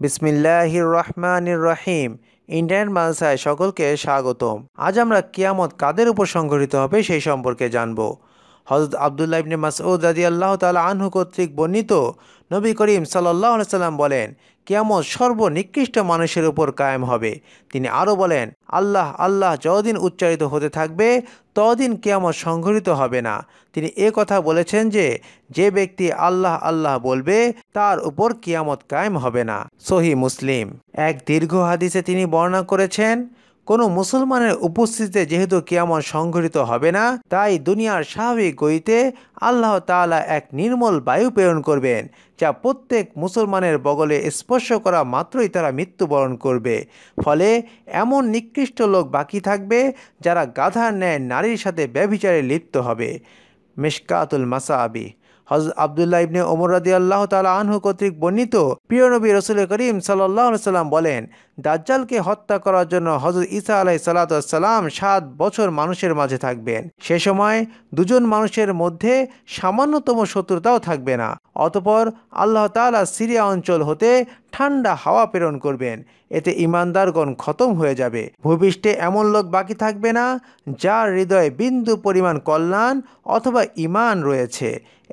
বিসমিল্লাহির রহমান রহিম। ইন্ডিয়ান মানসায় সকলকে স্বাগতম। আজ আমরা কিয়ামত কাদের উপর সংঘটিত হবে সেই সম্পর্কে জানব। হজরত আবদুল্লাহ ইবনে মাসউদ রাজি আল্লাহ তালা আনহু কর্তৃক বর্ণিত নবী করিম সাল্লাহ সাল্লাম বলেন কিয়ামত সর্বনিকৃষ্ট মানুষের উপর কায়েম হবে। তিনি আরও বলেন, আল্লাহ আল্লাহ যদিন উচ্চারিত হতে থাকবে তদিন কিয়ামত সংঘটিত হবে না। তিনি এ কথা বলেছেন যে যে ব্যক্তি আল্লাহ আল্লাহ বলবে, তার উপর কিয়ামত কায়েম হবে না। সহি মুসলিম। এক দীর্ঘ হাদিসে তিনি বর্ণনা করেছেন কোনো মুসলমানের উপস্থিতিতে যেহেতু কিয়ামত সংঘটিত হবে না, তাই দুনিয়ার স্বাভাবিক গতিতে আল্লাহ তাআলা এক নির্মল বায়ু প্রেরণ করবেন, যা প্রত্যেক মুসলমানের বগলে স্পর্শ করা মাত্রই তারা মৃত্যুবরণ করবে। ফলে এমন নিকৃষ্ট লোক বাকি থাকবে যারা গাধার ন্যায় নারীর সাথে ব্যভিচারে লিপ্ত হবে। মিশকাতুল মাসাবি। হজরত আবদুল্লাহ ইবনে ওমর রাদি আল্লাহ তালা আনহু কর্তৃক বর্ণিত, প্রিয় নবী রসুল করিম সাল্লাহ সাল্লাম বলেন দাজ্জালকে হত্যা করার জন্য হজরত ইসা আলাই সাল্লাতাম সাত বছর মানুষের মাঝে থাকবেন। সে সময় দুজন মানুষের মধ্যে সামান্যতম শত্রুতাও থাকবে না। অতপর আল্লাহ তালা সিরিয়া অঞ্চল হতে ঠান্ডা হাওয়া প্রেরণ করবেন। এতে ইমানদারগণ খতম হয়ে যাবে। ভূপৃষ্ঠে এমন লোক বাকি থাকবে না যার হৃদয়ে বিন্দু পরিমাণ কল্যাণ অথবা ইমান রয়েছে।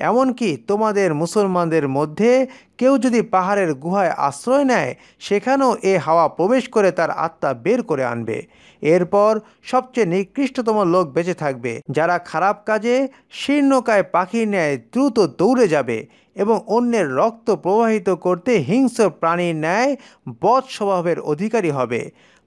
এমনকি তোমাদের মুসলমানদের মধ্যে কেউ যদি পাহাড়ের গুহায় আশ্রয় নেয়, সেখানেও এ হাওয়া প্রবেশ করে তার আত্মা বের করে আনবে। এরপর সবচেয়ে নিকৃষ্টতম লোক বেঁচে থাকবে, যারা খারাপ কাজে শীর্ণকায় পাখির ন্যায় দ্রুত দৌড়ে যাবে এবং অন্যের রক্ত প্রবাহিত করতে হিংস্র প্রাণীর ন্যায় বধ স্বভাবের অধিকারী হবে।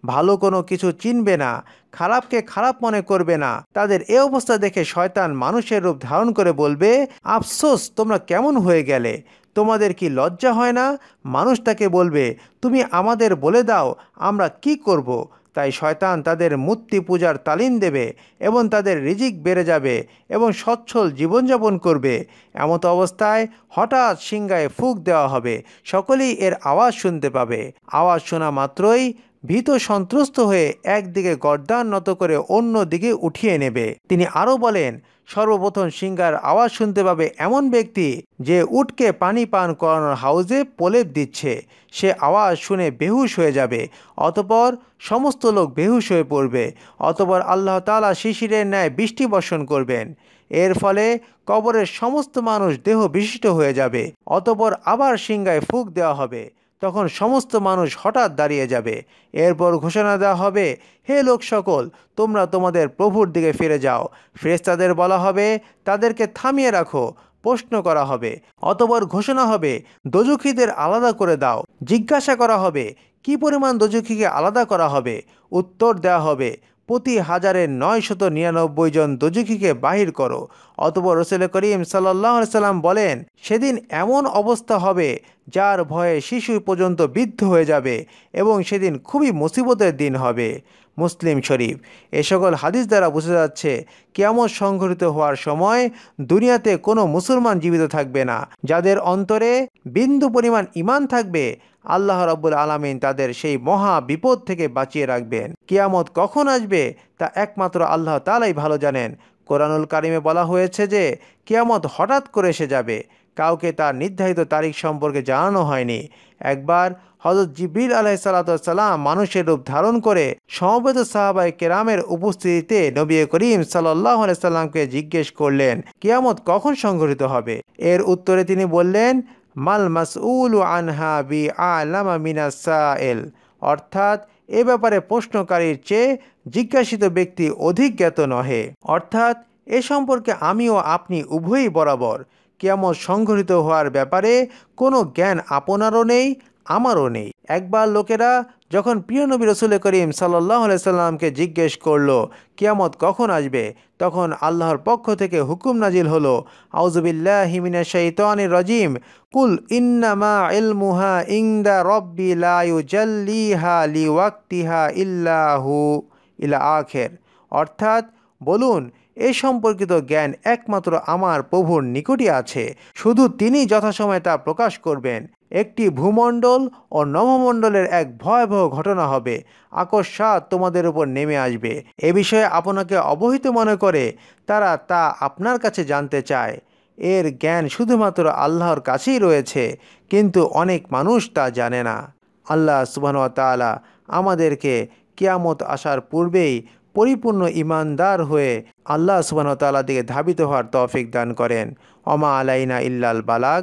ভালো কোনো কিছু চিনবে না, খারাপকে খারাপ মনে করবে না। তাদের এ অবস্থা দেখে শয়তান মানুষের রূপ ধারণ করে বলবে, আফসোস, তোমরা কেমন হয়ে গেলে? তোমাদের কি লজ্জা হয় না? মানুষ তাকে বলবে, তুমি আমাদের বলে দাও, আমরা কি করব। তাই শয়তান তাদের মূর্তি পূজার তালিম দেবে এবং তাদের রিজিক বেড়ে যাবে এবং সচ্ছল জীবনযাপন করবে। এমত অবস্থায় হঠাৎ সিংগায় ফুক দেওয়া হবে। সকলেই এর আওয়াজ শুনতে পাবে। আওয়াজ শোনা মাত্রই ভীত সন্ত্রস্ত হয়ে একদিকে গর্দান নত করে অন্য দিকে উঠিয়ে নেবে। তিনি আরও বলেন, সর্বপ্রথম সিঙ্গার আওয়াজ শুনতে পাবে এমন ব্যক্তি যে উটকে পানি পান করানোর হাউজে প্রলেপ দিচ্ছে। সে আওয়াজ শুনে বেহুশ হয়ে যাবে। অতপর সমস্ত লোক বেহুশ হয়ে পড়বে। অতপর আল্লাহ তালা শিশিরের ন্যায় বৃষ্টি বর্ষণ করবেন। এর ফলে কবরের সমস্ত মানুষ দেহ বিশিষ্ট হয়ে যাবে। অতপর আবার সিংগায় ফুক দেওয়া হবে। তখন সমস্ত মানুষ হঠাৎ দাঁড়িয়ে যাবে। এরপর ঘোষণা দেওয়া হবে, হে লোক সকল, তোমরা তোমাদের প্রভুর দিকে ফিরে যাও। ফ্রেস্তাদের বলা হবে, তাদেরকে থামিয়ে রাখো। প্রশ্ন করা হবে, অতপর ঘোষণা হবে, দজুখিদের আলাদা করে দাও। জিজ্ঞাসা করা হবে, কি পরিমাণ দজুখিকে আলাদা করা হবে? উত্তর দেওয়া হবে প্রতি হাজারে নয় শত নিরানব্বই জন দজুখিকে বাহির করো। অতপর রসুল করিম সাল্লাহ সাল্লাম বলেন, সেদিন এমন অবস্থা হবে যার ভয়ে শিশু পর্যন্ত বৃদ্ধ হয়ে যাবে এবং সেদিন খুবই মুসিবতের দিন হবে। মুসলিম শরীফ, এ সকল হাদিস দ্বারা বোঝা যাচ্ছে কেমন সংঘটিত হওয়ার সময় দুনিয়াতে কোনো মুসলমান জীবিত থাকবে না। যাদের অন্তরে বিন্দু পরিমাণ ইমান থাকবে আল্লাহ রব্বুল আলমিন তাদের সেই মহা বিপদ থেকে বাঁচিয়ে রাখবেন। কিয়ামত কখন আসবে তা একমাত্র আল্লাহ তালাই ভালো জানেন। কোরআনুল কারিমে বলা হয়েছে যে, কিয়ামত হঠাৎ করে এসে যাবে। কাউকে তার নির্ধারিত তারিখ সম্পর্কে জানানো হয়নি। একবার হজরত জিবির আলাহ সাল্লাম মানুষের রূপ ধারণ করে সমবেত সাহাবাই কেরামের উপস্থিতিতে নবী করিম সাল্লাহ সাল্লামকে জিজ্ঞেস করলেন, কিয়ামত কখন সংঘটিত হবে? এর উত্তরে তিনি বললেন মাল মাসউল আনহা বি আলামা মিনা সাএল অর্থাৎ, এ ব্যাপারে প্রশ্নকারীর চেয়ে জিজ্ঞাসিত ব্যক্তি অধিক জ্ঞাত নহে। অর্থাৎ, এ সম্পর্কে আমি ও আপনি উভয়ই বরাবর কেমন সংঘটিত হওয়ার ব্যাপারে কোনো জ্ঞান আপনারও নেই আমারও নেই। একবার লোকেরা যখন প্রিয় নবী রসুল করিম সাল্লাহ সাল্লামকে জিজ্ঞেস করল, কিয়ামত কখন আসবে? তখন আল্লাহর পক্ষ থেকে হুকুম নাজিল হলো আউজুবিল্লাহ হিমিনা শৈতানির রজিম, কুল ইন্নামা ইলমুহা ইংদা রব্বি লায়ু জাল্লিহা লি ওয়াক্তিহা ইল্লাহু ইলা আখের। অর্থাৎ বলুন, এ সম্পর্কিত জ্ঞান একমাত্র আমার প্রভুর নিকটই আছে, শুধু তিনি যথাসময়ে তা প্রকাশ করবেন। একটি ভূমণ্ডল ও নবমণ্ডলের এক ভয়াবহ ঘটনা হবে। আকস্মাত তোমাদের উপর নেমে আসবে। এ বিষয়ে আপনাকে অবহিত মনে করে তারা তা আপনার কাছে জানতে চায়। এর জ্ঞান শুধুমাত্র আল্লাহর কাছেই রয়েছে, কিন্তু অনেক মানুষ তা জানে না। আল্লাহ সুবাহ তালা আমাদেরকে কিয়ামত আসার পূর্বেই পরিপূর্ণ ইমানদার হয়ে আল্লাহ সুবাহ তাল্লাহ দিকে ধাবিত হওয়ার তৌফিক দান করেন। অমা আলাইনা ইল্লাল বালাগ।